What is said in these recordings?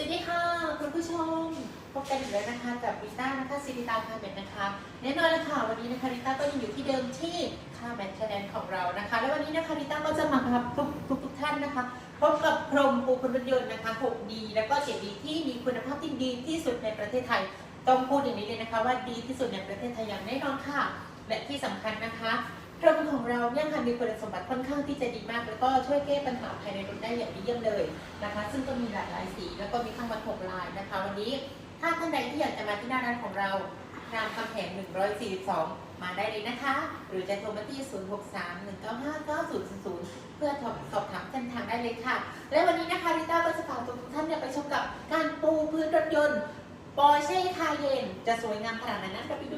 สวัสดีค่ะคุณผู้ชมพบกันอีกแล้วนะคะกับริต้านะคะซิริตาคาเมนนะคะแน่นอนแล้วค่ะวันนี้นะคะริต้าก็ยังอยู่ที่เดิมที่คาเมนแคดนของเรานะคะ และวันนี้นะคะริต้าก็จะมาพบทุกทุกทุกท่านนะคะพบกับพรมปูพลรถยนต์นะคะ 6D แล้วก็ 7D ที่มีคุณภาพที่ดีที่สุดในประเทศไทย ต้องพูดอย่างนี้เลยนะคะ ว่าดีที่สุดในประเทศไทยอย่างแน่นอนค่ะ และที่สำคัญนะคะ พรมของเราเนี่ยค่ะมีคุณสมบัติค่อนข้างที่จะดีมาก แล้วก็ช่วยแก้ปัญหาภายในรถได้อย่างดีเยี่ยมเลยนะคะ ซึ่งก็มีหลากหลายสีแล้วก็มีทั้งหมด6ลายนะคะ วันนี้ถ้าท่านใดที่อยากจะมาที่หน้าร้านของเรารามคำแหง142 มาได้เลยนะคะ หรือจะโทรมาที่ 0631959000 เพื่อสอบถามเส้นทางได้เลยค่ะ และวันนี้นะคะริต้าก็จะพาทุกท่านเนี่ยไปชมกับการปูพื้นรถยนต์ปอร์เช่คาเยนจะสวยงามขนาดไหนนั้นไปดู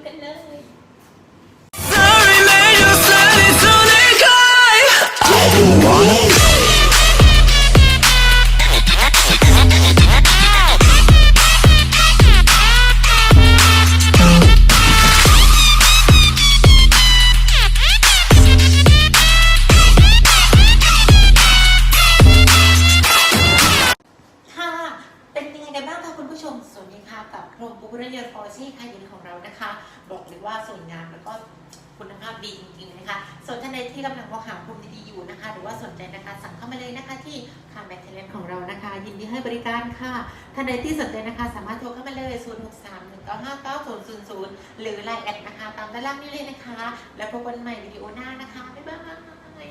ผู้ชมสวัสดีค่ะกับโรงบุรยนฟอร์ชี่คายินของเรานะคะ บอกเลยว่าสวยงามแล้วก็คุณภาพดีจริงๆนะคะส่วนท่านใดที่กำลังมองหาพรมดีๆอยู่นะคะ หรือว่าสนใจนะคะสั่งเข้ามาเลยนะคะที่คาแมทเทเลนของเรานะคะ ยินดีให้บริการค่ะท่านใดที่สนใจนะคะ สามารถโทรเข้ามาเลย 0 6 3 1 9 5 9 0 0 0 หรือไลน์แอดนะคะ ตามด้านล่างนี้เลยนะคะ แล้วพบกันใหม่วิดีโอหน้านะคะบ๊ายบาย